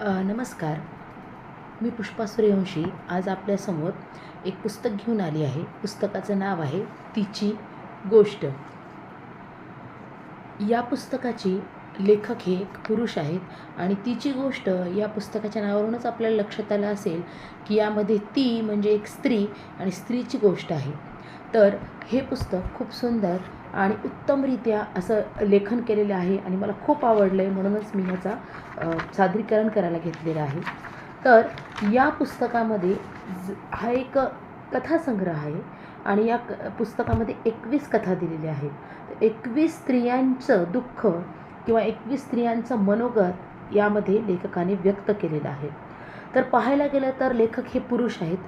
नमस्कार. मी पुष्पा सूर्यवंशी. आज आपल्यासमोर एक पुस्तक घेऊन आली आहे. पुस्तकाचं नाव आहे तिची गोष्ट. या पुस्तकाची लेखक हे एक पुरुष आहेत आणि तिची गोष्ट या पुस्तकाच्या नावावरूनच आपल्याला लक्षात आलं असेल की यामध्ये ती म्हणजे एक स्त्री आणि स्त्रीची गोष्ट आहे. तर हे पुस्तक खूप सुंदर आणि उत्तमरित्या असं लेखन केलेलं आहे आणि मला खूप आवडलं आहे म्हणूनच मी ह्याचा सादरीकरण करायला घेतलेलं आहे. तर या पुस्तकामध्ये ज हा एक कथासंग्रह आहे आणि या क पुस्तकामध्ये एकवीस कथा दिलेल्या आहेत. एकवीस स्त्रियांचं दुःख किंवा एकवीस स्त्रियांचं मनोगत यामध्ये लेखकाने व्यक्त केलेलं आहे. तर पाहायला गेलं तर लेखक हे पुरुष आहेत.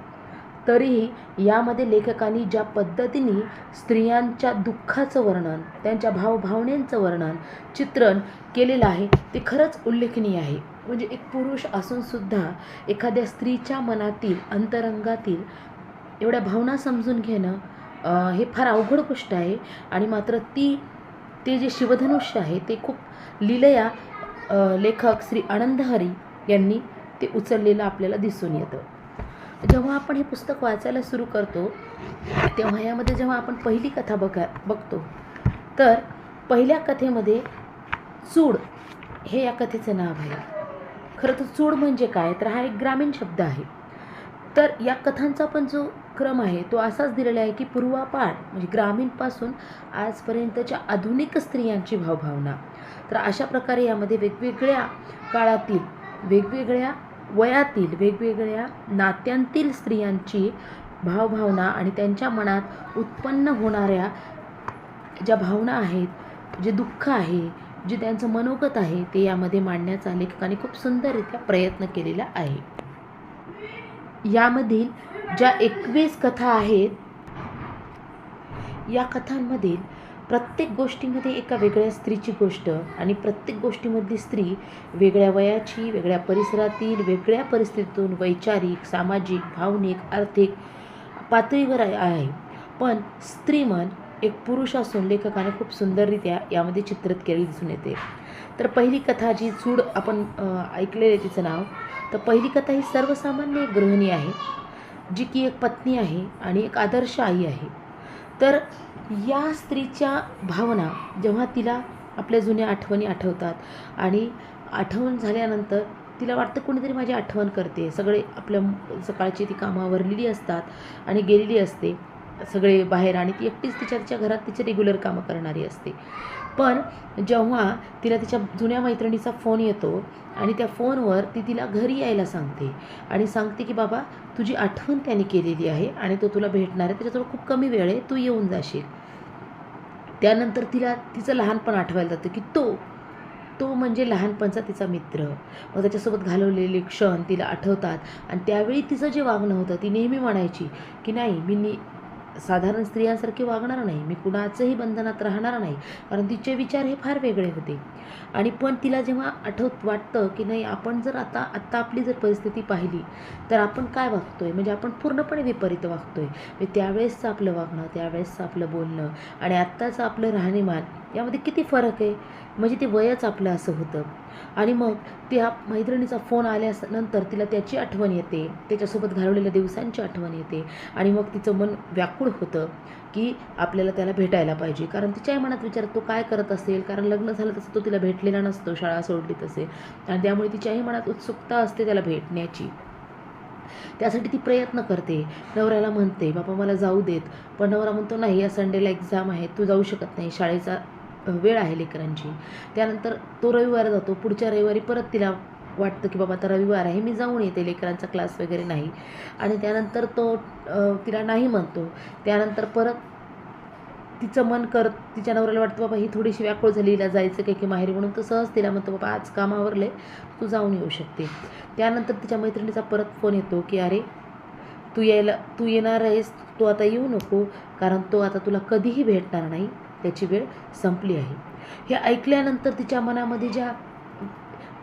तरीही यामध्ये लेखकांनी ज्या पद्धतीने स्त्रियांच्या दुःखाचं वर्णन त्यांच्या भावभावनेंचं वर्णन चित्रण केलेलं आहे ते खरंच उल्लेखनीय आहे. म्हणजे एक पुरुष असूनसुद्धा एखाद्या स्त्रीच्या मनातील अंतरंगातील एवढ्या भावना समजून घेणं हे फार अवघड गोष्ट आहे. आणि मात्र ती ते जे शिवधनुष्य आहे ते खूप लिलया लेखक श्री आनंद हरी यांनी ते उचललेलं आपल्याला दिसून येतं. जेव्हा आपण हे पुस्तक वाचायला सुरू करतो तेव्हा यामध्ये जेव्हा आपण पहिली कथा बघा बघतो तर पहिल्या कथेमध्ये चूड हे या कथेचं नाव आहे. खरं तर चूड म्हणजे काय? तर हा एक ग्रामीण शब्द आहे. तर या कथांचा पण जो क्रम आहे तो असाच दिलेला आहे की पूर्वापार म्हणजे ग्रामीणपासून आजपर्यंतच्या आधुनिक स्त्रियांची भावभावना. तर अशा प्रकारे यामध्ये वेगवेगळ्या काळातील वेगवेगळ्या वयातील वेगवेगळ्या नात्यांतील स्त्रियांची भावभावना आणि त्यांच्या मनात उत्पन्न होणाऱ्या ज्या भावना आहेत जे दुःख आहे जे त्यांचं मनोगत आहे ते यामध्ये मांडण्याचा लेखकाने खूप सुंदररित्या प्रयत्न केलेला आहे. यामधील ज्या एकवीस कथा आहेत या कथांमधील प्रत्येक गोष्टीमध्ये एका वेगळ्या स्त्रीची गोष्ट आणि प्रत्येक गोष्टीमधली स्त्री वेगळ्या वयाची वेगळ्या परिसरातील वेगळ्या परिस्थितीतून वैचारिक सामाजिक भावनिक आर्थिक पातळीवर आहे- पण स्त्रीमन एक पुरुष असून लेखकाने खूप सुंदररित्या यामध्ये चित्रित केलेली दिसून येते. तर पहिली कथा जी चूड आपण ऐकलेली आहे तिचं नाव तर पहिली कथा ही सर्वसामान्य एक गृहिणी आहे जी की एक पत्नी आहे आणि एक आदर्श आई आहे. तर या स्त्रीच्या भावना जेव्हा तिला आपल्या जुन्या आठवणी आठवतात आणि आठवण झाल्यानंतर तिला वाटतं कोणीतरी माझी आठवण करते. सगळे आपल्या सकाळची ती कामावरलेली असतात आणि गेलेली असते. सगळे बाहेर आणि ती एकटीच तिच्या तिच्या घरात तिचे रेग्युलर कामं करणारी असते. पण जेव्हा तिला तिच्या जुन्या मैत्रिणीचा फोन येतो आणि त्या फोनवर ती तिला घरी यायला सांगते आणि सांगते की बाबा तुझी आठवण त्याने केलेली आहे आणि तो तुला भेटणार आहे. त्याच्याजवळ खूप कमी वेळ आहे. तू येऊन जाशील. त्यानंतर तिला तिचं लहानपण आठवायला जातं की तो तो म्हणजे लहानपणचा तिचा मित्र. मग त्याच्यासोबत घालवलेले क्षण तिला आठवतात. आणि त्यावेळी तिचं जे वागणं होतं ती नेहमी म्हणायची की नाही मी नि साधारण स्त्रियांसारखी वागणार नाही. मी कुणाचंही बंधनात राहणार नाही. कारण तिचे विचार हे फार वेगळे होते. आणि पण तिला जेव्हा आठवत वाटतं की नाही आपण जर आता आत्ता आपली जर परिस्थिती पाहिली तर आपण काय वागतोय? म्हणजे आपण पूर्णपणे विपरीत वागतोय. म्हणजे त्यावेळेसचं आपलं वागणं त्यावेळेसचं आपलं बोलणं आणि आत्ताचं आपलं राहणीमान यामध्ये किती फरक आहे? म्हणजे ते वयच आपलं असं होतं. आणि मग त्या मैत्रिणीचा फोन आल्यानंतर तिला त्याची आठवण येते. त्याच्यासोबत घालवलेल्या दिवसांची आठवण येते. आणि मग तिचं मन व्याकुळ होतं की आपल्याला त्याला भेटायला पाहिजे. कारण तिच्याही मनात विचार तो काय करत असेल? कारण लग्न झालं तसं तो तिला भेटलेला नसतो शाळा सोडली तसे. आणि त्यामुळे तिच्याही मनात उत्सुकता असते त्याला भेटण्याची. त्यासाठी ती प्रयत्न करते. नवऱ्याला म्हणते बाबा मला जाऊ देत. पण नवरा म्हणतो नाही या संडेला एक्झाम आहे. तू जाऊ शकत नाही. शाळेचा वेळ आहे लेकरांची. त्यानंतर तो रविवार जातो. पुढच्या रविवारी परत तिला वाटतं की बाबा आता रविवार आहे मी जाऊन येते लेकरांचा क्लास वगैरे नाही. आणि त्यानंतर तो तिला नाही म्हणतो. त्यानंतर परत तिचं मन करत तिच्या नवऱ्याला वाटतं बाबा ही थोडीशी व्याकुळ झाली हिला जायचं काही की माहेरी म्हणून. तो सहज तिला म्हणतो बाबा आज कामावरले तू जाऊन येऊ शकते. त्यानंतर तिच्या मैत्रिणीचा परत फोन येतो की अरे तू यायला तू येणार आहेस तू आता येऊ नको कारण तो आता तुला कधीही भेटणार नाही. त्याची वेळ संपली आहे. हे ऐकल्यानंतर तिच्या मनामध्ये ज्या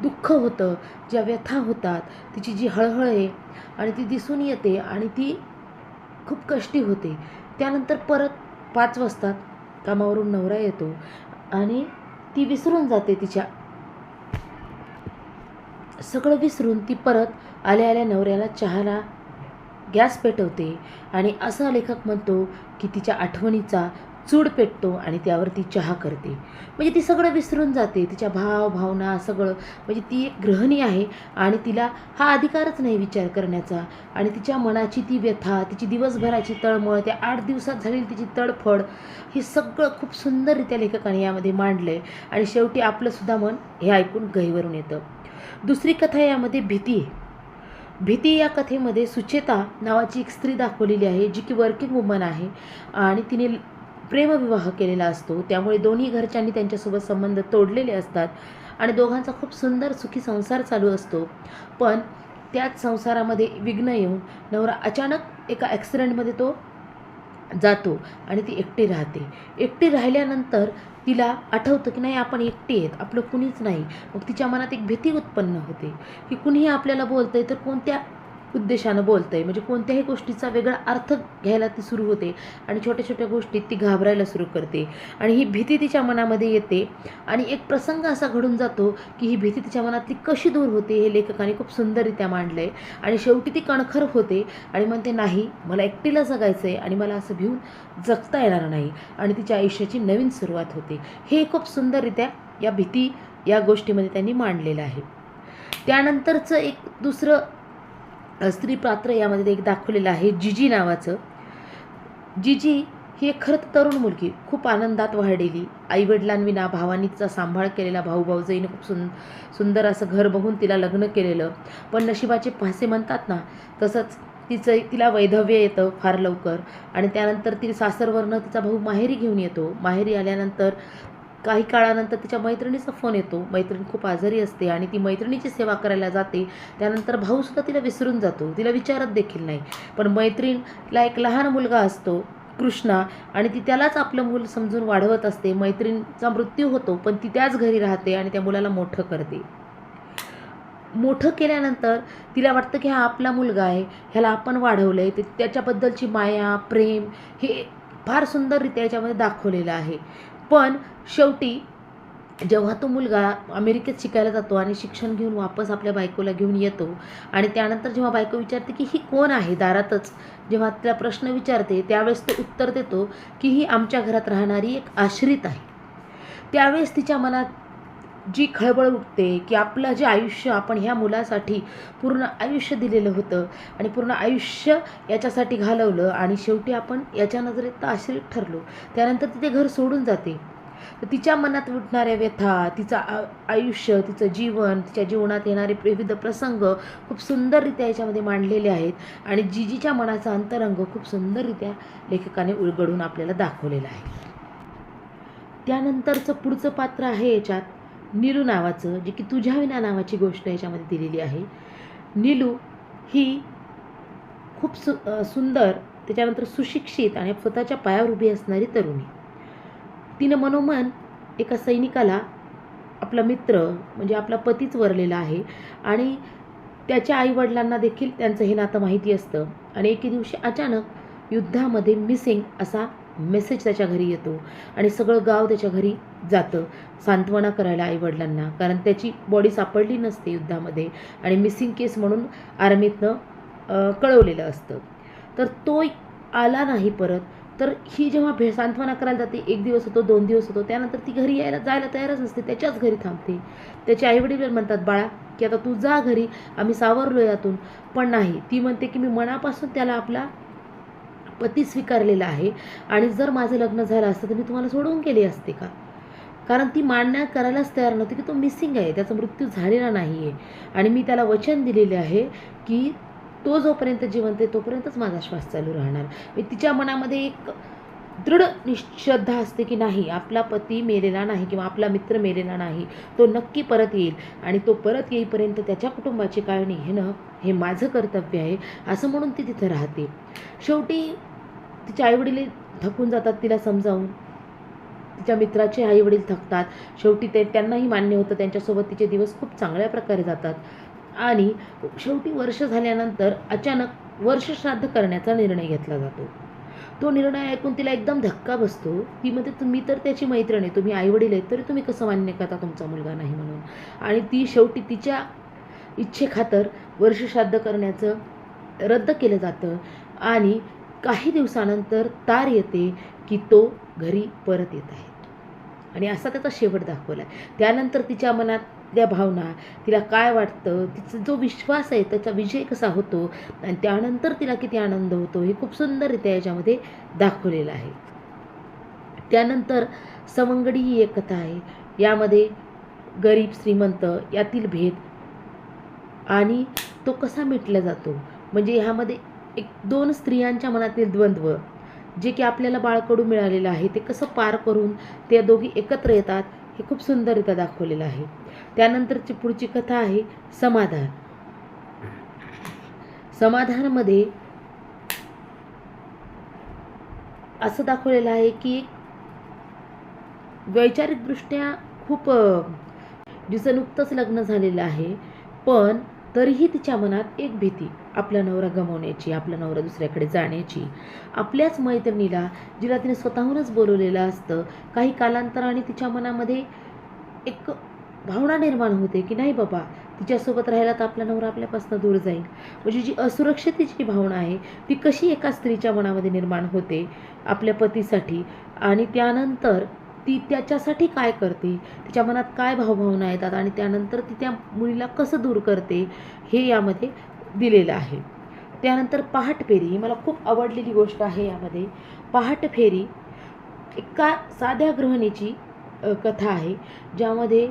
दुःख होतं ज्या व्यथा होतात तिची जी हळहळ आहे आणि ती दिसून येते आणि ती खूप कष्टी होते. त्यानंतर परत पाच वाजतात कामावरून नवरा येतो आणि ती विसरून जाते तिच्या. सगळं विसरून ती परत आल्या आल्या नवऱ्याला चहाला गॅस पेटवते आणि असा लेखक म्हणतो की तिच्या आठवणीचा चूड पेटतो आणि त्यावर ती चहा करते. म्हणजे ती सगळं विसरून जाते. तिच्या भाव भावना सगळं. म्हणजे ती एक ग्रहणी आहे आणि तिला हा अधिकारच नाही विचार करण्याचा. आणि तिच्या मनाची ती व्यथा तिची दिवसभराची तळमळ त्या आठ दिवसात झालेली तिची तडफड हे सगळं खूप सुंदररित्या लेखकाने यामध्ये मांडलं आहे आणि शेवटी आपलंसुद्धा मन हे ऐकून गहीवरून येतं. दुसरी कथा यामध्ये भीती आहे. भीती या कथेमध्ये सुचेता नावाची एक स्त्री दाखवलेली आहे जी की वर्किंग वुमन आहे आणि तिने प्रेमविवाह केलेला असतो. त्यामुळे दोन्ही घरच्यांनी त्यांच्यासोबत संबंध तोडलेले असतात आणि दोघांचा खूप सुंदर सुखी संसार चालू असतो. पण त्याच संसारामध्ये विघ्न येऊन नवरा अचानक एका ॲक्सिडेंटमध्ये तो जातो आणि ती एकटी राहते. एकटी राहिल्यानंतर तिला आठवतं की नाही आपण एकटी आहेत आपलं कुणीच नाही. मग तिच्या मनात एक भीती उत्पन्न होते की कुणीही आपल्याला बोलतंय तर कोणत्या उद्देशानं बोलतंय. म्हणजे कोणत्याही गोष्टीचा वेगळा अर्थ घ्यायला ती सुरू होते आणि छोट्या छोट्या गोष्टीत ती घाबरायला सुरू करते. आणि ही भीती तिच्या मनामध्ये येते. आणि एक प्रसंग असा घडून जातो की ही भीती तिच्या मनातली कशी दूर होते हे लेखकाने खूप सुंदररित्या मांडलं आहे आणि शेवटी ती कणखर होते आणि म्हणते नाही मला एकटीला जगायचं आहे आणि मला असं भिवून जगता येणार नाही. आणि तिच्या आयुष्याची नवीन सुरुवात होते. हे खूप सुंदररित्या या भीती या गोष्टीमध्ये त्यांनी मांडलेलं आहे. त्यानंतरचं एक दुसरं स्त्री पात्र यामध्ये एक दाखवलेलं आहे जिजी नावाचं. जिजी ही एक खरंच तरुण मुलगी. खूप आनंदात वाढलेली. आईवडिलांविना भावानीचा सांभाळ केलेला भाऊ भाऊजाईने खूप सुन सुंदर असं घर बघून तिला लग्न केलेलं. पण नशिबाचे फासे म्हणतात ना तसंच तिचं तिला वैधव्य येतं फार लवकर. आणि त्यानंतर ती सासरवरनं तिचा भाऊ माहेरी घेऊन येतो. माहेरी आल्यानंतर काही काळानंतर तिच्या मैत्रिणीचा फोन येतो. मैत्रीण खूप आजारी असते आणि ती मैत्रिणीची सेवा करायला जाते. त्यानंतर भाऊसुद्धा तिला विसरून जातो. तिला विचारत देखील नाही. पण मैत्रीणला एक लहान मुलगा असतो कृष्णा आणि ती त्यालाच आपलं मूल समजून वाढवत असते. मैत्रिणीचा मृत्यू होतो पण ती त्याच घरी राहते आणि त्या मुलाला मोठं करते. मोठं केल्यानंतर तिला वाटतं की हा आपला मुलगा आहे. ह्याला आपण वाढवलं आहे ते त्याच्याबद्दलची माया प्रेम हे फार सुंदररित्या याच्यामध्ये दाखवलेलं आहे. पण शेवटी जेव्हा तो मुलगा अमेरिकेत शिकायला जातो आणि शिक्षण घेऊन वापस आपल्या बायकोला घेऊन येतो आणि त्यानंतर जेव्हा बायको विचारते की ही कोण आहे दारातच जेव्हा तिला प्रश्न विचारते त्यावेळेस तो उत्तर देतो की ही आमच्या घरात राहणारी एक आश्रित आहे. त्यावेळेस तिच्या मनात जी खळबळ उठते की आपलं जे आयुष्य आपण ह्या मुलासाठी पूर्ण आयुष्य दिलेलं होतं आणि पूर्ण आयुष्य याच्यासाठी घालवलं आणि शेवटी आपण याच्या नजरेत तर आश्रित ठरलो. त्यानंतर तिथे घर सोडून जाते. तर तिच्या मनात उठणाऱ्या व्यथा तिचं आ आयुष्य तिचं जीवन तिच्या जीवनात येणारे विविध प्रसंग खूप सुंदररित्या याच्यामध्ये मांडलेले आहेत आणि जिजीच्या मनाचा अंतरंग खूप सुंदररित्या लेखकाने उलगडून आपल्याला दाखवलेला आहे. त्यानंतरचं पुढचं पात्र आहे याच्यात नीलू नावाचं जे की तुझ्या विना नावाची गोष्ट याच्यामध्ये दिलेली आहे. नीलू ही खूप सु सुंदर त्याच्यानंतर सुशिक्षित आणि स्वतःच्या पायावर उभी असणारी तरुणी. तिनं मनोमन एका सैनिकाला आपला मित्र म्हणजे आपला पतीच वरलेला आहे आणि त्याच्या आईवडिलांना देखील त्यांचं हे नातं माहिती असतं. आणि एके दिवशी अचानक युद्धामध्ये मिसिंग असा मेसेज त्याच्या घरी येतो आणि सगळं गाव त्याच्या घरी जातं सांत्वना करायला आईवडिलांना. कारण त्याची बॉडी सापडली नसते युद्धामध्ये आणि मिसिंग केस म्हणून आर्मीतनं कळवलेलं असतं. तर तो आला नाही परत. तर ही जेव्हा भे सांत्वना करायला जाते एक दिवस होतो दोन दिवस होतो त्यानंतर ती घरी यायला जायला तयारच नसते त्याच्याच घरी थांबते. त्याचे आईवडील म्हणतात बाळा की आता तू जा घरी आम्ही सावरलो यातून. पण नाही ती म्हणते की मी मनापासून त्याला आपला पती स्वीकारलेला आहे. आणि जर माझं लग्न झालं असतं तर मी तुम्हाला सोडवून केली असते का? कारण ती मान्य करायलाच तयार नव्हती की तो मिसिंग आहे. त्याचा मृत्यू झालेला नाही आहे आणि मी त्याला वचन दिलेले आहे की तो जोपर्यंत जिवंत आहे तोपर्यंतच माझा श्वास चालू राहणार. मी तिच्या मनामध्ये एक दृढ निश्रद्धा असते की नाही आपला पती मेलेला नाही किंवा आपला मित्र मेलेला नाही तो नक्की परत येईल आणि तो परत येईपर्यंत त्याच्या कुटुंबाची काळणी घेणं हे माझं कर्तव्य आहे असं म्हणून ती तिथं राहते. शेवटी तिचे आईवडील थकून जातात तिला समजावून. तिच्या मित्राचे आईवडील थकतात. शेवटी ते त्यांनाही मान्य होतं त्यांच्यासोबत तिचे दिवस खूप चांगल्या प्रकारे जातात. आणि शेवटी वर्ष झाल्यानंतर अचानक वर्षश्राद्ध करण्याचा निर्णय घेतला जातो. तो निर्णय ऐकून तिला एकदम धक्का बसतो. ती म्हणते तुम्ही तर त्याची मैत्रीण आहे. तुम्ही आईवडील आहेत. तरी तुम्ही कसं मान्य करता तुमचा मुलगा नाही म्हणून? आणि ती शेवटी तिच्या इच्छेखातर वर्षश्राद्ध करण्याचं रद्द केलं जातं. आणि काही दिवसानंतर तार येते की तो घरी परत येत आहे. आणि असा त्याचा शेवट दाखवला आहे त्यानंतर तिच्या मनात आतल्या भावना तिला काय वाटतं तिचा जो विश्वास आहे त्याचा विजय कसा होतो आणि त्यानंतर तिला किती आनंद होतो हे खूप सुंदररित्या याच्यामध्ये दाखवलेलं आहे. त्यानंतर सवंगडी ही एक कथा आहे. यामध्ये गरीब श्रीमंत यातील भेद आणि तो कसा मिटला जातो. म्हणजे ह्यामध्ये एक दोन स्त्रियांच्या मनातील द्वंद्व जे की आपल्याला बाळकडू मिळालेलं आहे ते कसं पार करून ते दोघी एकत्र येतात हे खूप सुंदररित्या दाखवलेलं आहे. त्यानंतरची पुढची कथा आहे समाधान. समाधानमध्ये असं दाखवलेलं आहे की वैचारिकदृष्ट्या खूप अ, जिचं नुकतंच लग्न झालेलं आहे. पण तरीही तिच्या मनात एक भीती आपला नवरा गमावण्याची आपला नवरा दुसऱ्याकडे जाण्याची. आपल्याच मैत्रिणीला जिला तिने स्वतःहूनच बोलवलेलं असतं काही कालांतराने तिच्या मनामध्ये एक भावना निर्माण होते की नाही बाबा तिच्यासोबत राहिला तर आपला नवरा आपल्यापासून दूर जाईल. म्हणजे जी असुरक्षितेची भावना आहे ती कशी एका स्त्रीच्या मनामध्ये निर्माण होते आपल्या पतीसाठी. आणि त्यानंतर ती त्याच्यासाठी काय करते? तिच्या मनात काय भावभावना येतात आणि त्यानंतर ती त्या मुलीला कसं दूर करते हे यामध्ये दिलेलं आहे. त्यानंतर पहाट फेरी ही मला खूप आवडलेली गोष्ट आहे यामध्ये. पहाट फेरी एका साध्या गृहिणीची कथा आहे ज्यामध्ये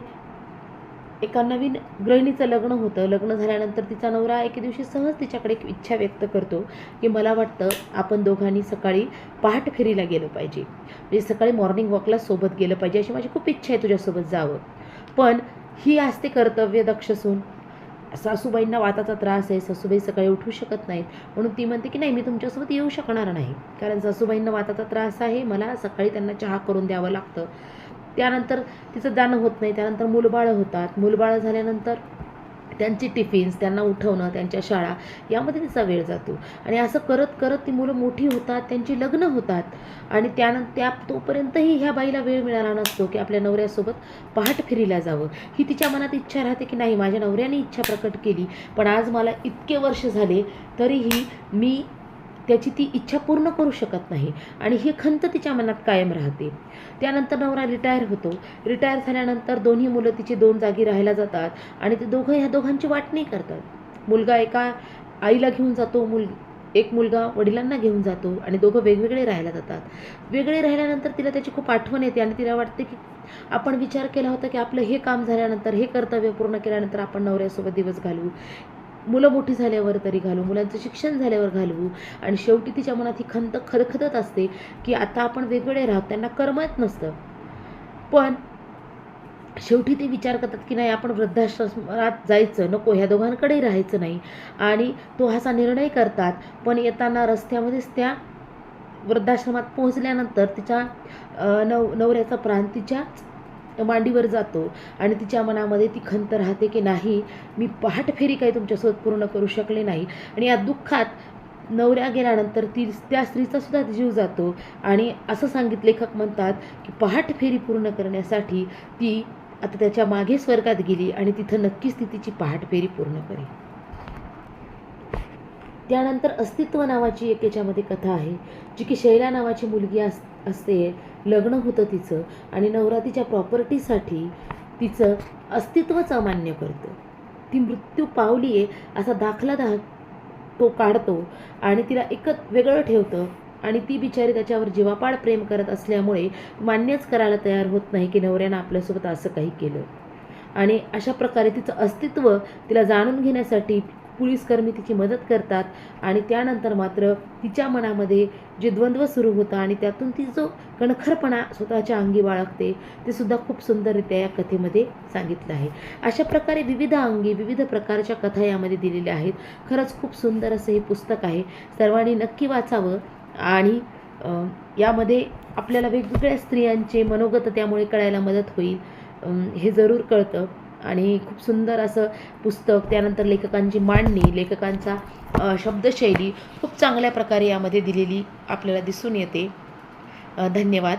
एका नवीन गृहिणीचं लग्न होतं. लग्न झाल्यानंतर तिचा नवरा एके दिवशी सहज तिच्याकडे एक इच्छा व्यक्त करतो की मला वाटतं आपण दोघांनी सकाळी पहाट फेरीला गेलं पाहिजे. म्हणजे सकाळी मॉर्निंग वॉकला सोबत गेलं पाहिजे अशी माझी खूप इच्छा आहे तुझ्यासोबत जावं. पण ही असते कर्तव्य दक्ष सून सासूबाईंना वाताचा त्रास आहे. सासूबाई सकाळी उठू शकत नाहीत. म्हणून ती म्हणते की नाही मी तुमच्यासोबत येऊ शकणार नाही. कारण सासूबाईंना वाताचा त्रास आहे. मला सकाळी त्यांना चहा करून द्यावं लागतं. त्यानंतर तिचं जाणं होत नाही. त्यानंतर मुलबाळं होतात. मुलबाळं झाल्यानंतर त्यांची टिफिन्स त्यांना उठवणं त्यांच्या शाळा यामध्ये तिचा वेळ जातो. आणि असं करत करत ती मुलं मोठी होतात त्यांची लग्न होतात. आणि त्यानंतर त्या तोपर्यंतही ह्या बाईला वेळ मिळाला नसतो की आपल्या नवऱ्यासोबत पहाट फिरीला जावं. ही तिच्या मनात इच्छा राहते की नाही माझ्या नवऱ्याने इच्छा प्रकट केली पण आज मला इतके वर्ष झाले तरीही मी त्याची ती इच्छा पूर्ण करू शकत नाही आणि ही खंत तिच्या मनात कायम राहते. त्यानंतर नवरा रिटायर होतो. रिटायर झाल्यानंतर दोन्ही मुलं तिची दोन जागी राहायला जातात आणि ते दोघं ह्या दोघांची वाटणी करतात. मुलगा एका आईला घेऊन जातो मुल एक मुलगा वडिलांना घेऊन जातो आणि दोघं वेगवेगळे राहायला जातात. वेगळे राहिल्यानंतर तिला त्याची खूप आठवण येते आणि तिला वाटते की आपण विचार केला होता की आपलं हे काम झाल्यानंतर हे कर्तव्य पूर्ण केल्यानंतर आपण नवऱ्यासोबत दिवस घालवू. मुलं मोठी झाल्यावर तरी घालू मुलांचं शिक्षण झाल्यावर घालवू. आणि शेवटी तिच्या मनात ही खंत खदखदत असते की आता आपण वेगवेगळे राहत त्यांना करमत नसतं. पण शेवटी ते विचार करतात की नाही आपण वृद्धाश्रमात जायचं नको ह्या दोघांकडे राहायचं नाही. आणि तो असा निर्णय करतात पण येताना रस्त्यामध्येच त्या वृद्धाश्रमात पोहोचल्यानंतर तिच्या नव नवऱ्याचा प्राण तिच्याच मांडीवर जातो आणि तिच्या मनामध्ये ती खंत राहते की नाही मी पहाट फेरी काही तुमच्यासोबत पूर्ण करू शकले नाही. आणि या दुःखात नवऱ्या गेल्यानंतर ती त्या स्त्रीचा सुद्धा जीव जातो. आणि असं सांगित लेखक म्हणतात की पहाट फेरी पूर्ण करण्यासाठी ती आता त्याच्यामागे स्वर्गात गेली आणि तिथं नक्कीच ती तिची पहाट फेरी पूर्ण करेल. त्यानंतर अस्तित्व नावाची एक याच्यामध्ये कथा आहे जी की शैला नावाची मुलगी अस असते. लग्न होतं तिचं आणि नवरा तिच्या प्रॉपर्टीसाठी तिचं अस्तित्वच अमान्य करतं. ती मृत्यू पावली आहे असा दाखला दा तो काढतो आणि तिला एकच वेगळं ठेवतं आणि ती बिचारी त्याच्यावर जीवापाड प्रेम करत असल्यामुळे मान्यच करायला तयार होत नाही की नवऱ्यानं आपल्यासोबत असं काही केलं. आणि अशा प्रकारे तिचं अस्तित्व तिला जाणून घेण्यासाठी पोलीसकर्मी तिची मदत करतात आणि त्यानंतर मात्र तिच्या मनामध्ये जे द्वंद्व सुरू होतं आणि त्यातून ती जो कणखरपणा स्वतःच्या अंगी बाळगते ते सुद्धा खूप सुंदररित्या या कथेमध्ये सांगितलं आहे. अशा प्रकारे विविध अंगी विविध प्रकारच्या कथा यामध्ये दिलेल्या आहेत. खरंच खूप सुंदर असं हे पुस्तक आहे. सर्वांनी नक्की वाचावं आणि यामध्ये आपल्याला वेगवेगळ्या स्त्रियांचे मनोगत त्यामुळे कळायला मदत होईल. हे जरूर कळतं. आणि खूप सुंदर असं पुस्तक त्यानंतर लेखकांची मांडणी लेखकांचा शब्दशैली खूप चांगल्या प्रकारे यामध्ये दिलेली आपल्याला दिसून येते. धन्यवाद.